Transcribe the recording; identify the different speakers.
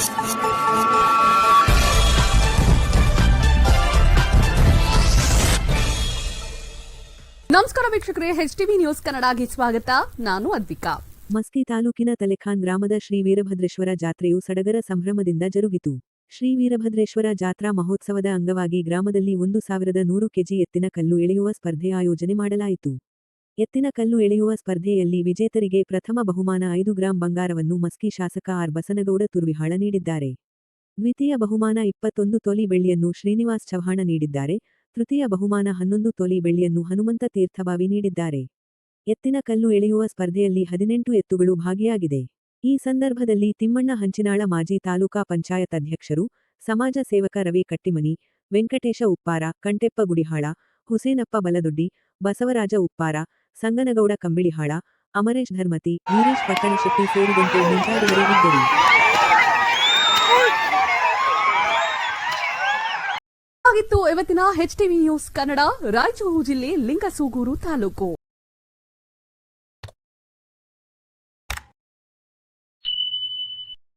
Speaker 1: ನಮಸ್ಕಾರ ವೀಕ್ಷಕರೇ H TV news ಕನ್ನಡಗೆ ಸ್ವಾಗತ. ನಾನು ಅದ್ವಿಕಾ.
Speaker 2: ಮಸ್ಕಿ ತಾಲೂಕಿನ ತಲೆಖಾನ್ ಗ್ರಾಮದ ಶ್ರೀ ವೀರಭದ್ರೇಶ್ವರ ಜಾತ್ರೆಯು ಸಡಗರ ಸಂಭ್ರಮದಿಂದ ಜರುಗಿತು. ಶ್ರೀ ವೀರಭದ್ರೇಶ್ವರ ಜಾತ್ರಾ ಮಹೋತ್ಸವದ ಅಂಗವಾಗಿ ಗ್ರಾಮದಲ್ಲಿ ಒಂದು ಸಾವಿರದ ನೂರು ಕೆಜಿ ಎತ್ತಿನ ಕಲ್ಲು ಎಳೆಯುವ ಸ್ಪರ್ಧೆ ಆಯೋಜನೆ ಮಾಡಲಾಯಿತು. ಎತ್ತಿನ ಕಲ್ಲು ಎಳೆಯುವ ಸ್ಪರ್ಧೆಯಲ್ಲಿ ವಿಜೇತರಿಗೆ ಪ್ರಥಮ ಬಹುಮಾನ ಐದು ಗ್ರಾಂ ಬಂಗಾರವನ್ನು ಮಸ್ಕಿ ಶಾಸಕ ಆರ್. ಬಸನಗೌಡ ತುರ್ವಿಹಾಳ ನೀಡಿದ್ದಾರೆ. ದ್ವಿತೀಯ ಬಹುಮಾನ ಇಪ್ಪತ್ತೊಂದು ತೊಲಿ ಬೆಳ್ಳಿಯನ್ನು ಶ್ರೀನಿವಾಸ್ ಚವ್ಹಾಣ ನೀಡಿದ್ದಾರೆ. ತೃತೀಯ ಬಹುಮಾನ ಹನ್ನೊಂದು ತೊಲಿ ಬೆಳ್ಳಿಯನ್ನು ಹನುಮಂತ ತೀರ್ಥಭಾವಿ ನೀಡಿದ್ದಾರೆ. ಎತ್ತಿನ ಕಲ್ಲು ಎಳೆಯುವ ಸ್ಪರ್ಧೆಯಲ್ಲಿ ಹದಿನೆಂಟು ಎತ್ತುಗಳು ಭಾಗಿಯಾಗಿದೆ. ಈ ಸಂದರ್ಭದಲ್ಲಿ ತಿಮ್ಮಣ್ಣ ಹಂಚಿನಾಳ ಮಾಜಿ ತಾಲೂಕಾ ಪಂಚಾಯತ್ ಅಧ್ಯಕ್ಷರು, ಸಮಾಜ ಸೇವಕ ರವಿ ಕಟ್ಟಿಮನಿ, ವೆಂಕಟೇಶ ಉಪ್ಪಾರ, ಕಂಟೆಪ್ಪ ಗುಡಿಹಾಳ, ಹುಸೇನಪ್ಪ ಬಲದೊಡ್ಡಿ, ಬಸವರಾಜ ಉಪ್ಪಾರ ಸಂಗನಗೌಡ ಕಂಬಿಳಿಹಾಳ, ಅಮರೇಶ್ ಧರ್ಮತಿ, ವೀರೇಶ್ ಪಟ್ಟಣಶೆಟ್ಟಿ ಸೇರಿದಂತೆ ಮುಂತಾದವರು ಇದ್ದರು.
Speaker 1: ಇವತ್ತಿನ H TV news Kannada, Raichur ಜಿಲ್ಲೆ ಲಿಂಗಸೂಗೂರು ತಾಲೂಕು.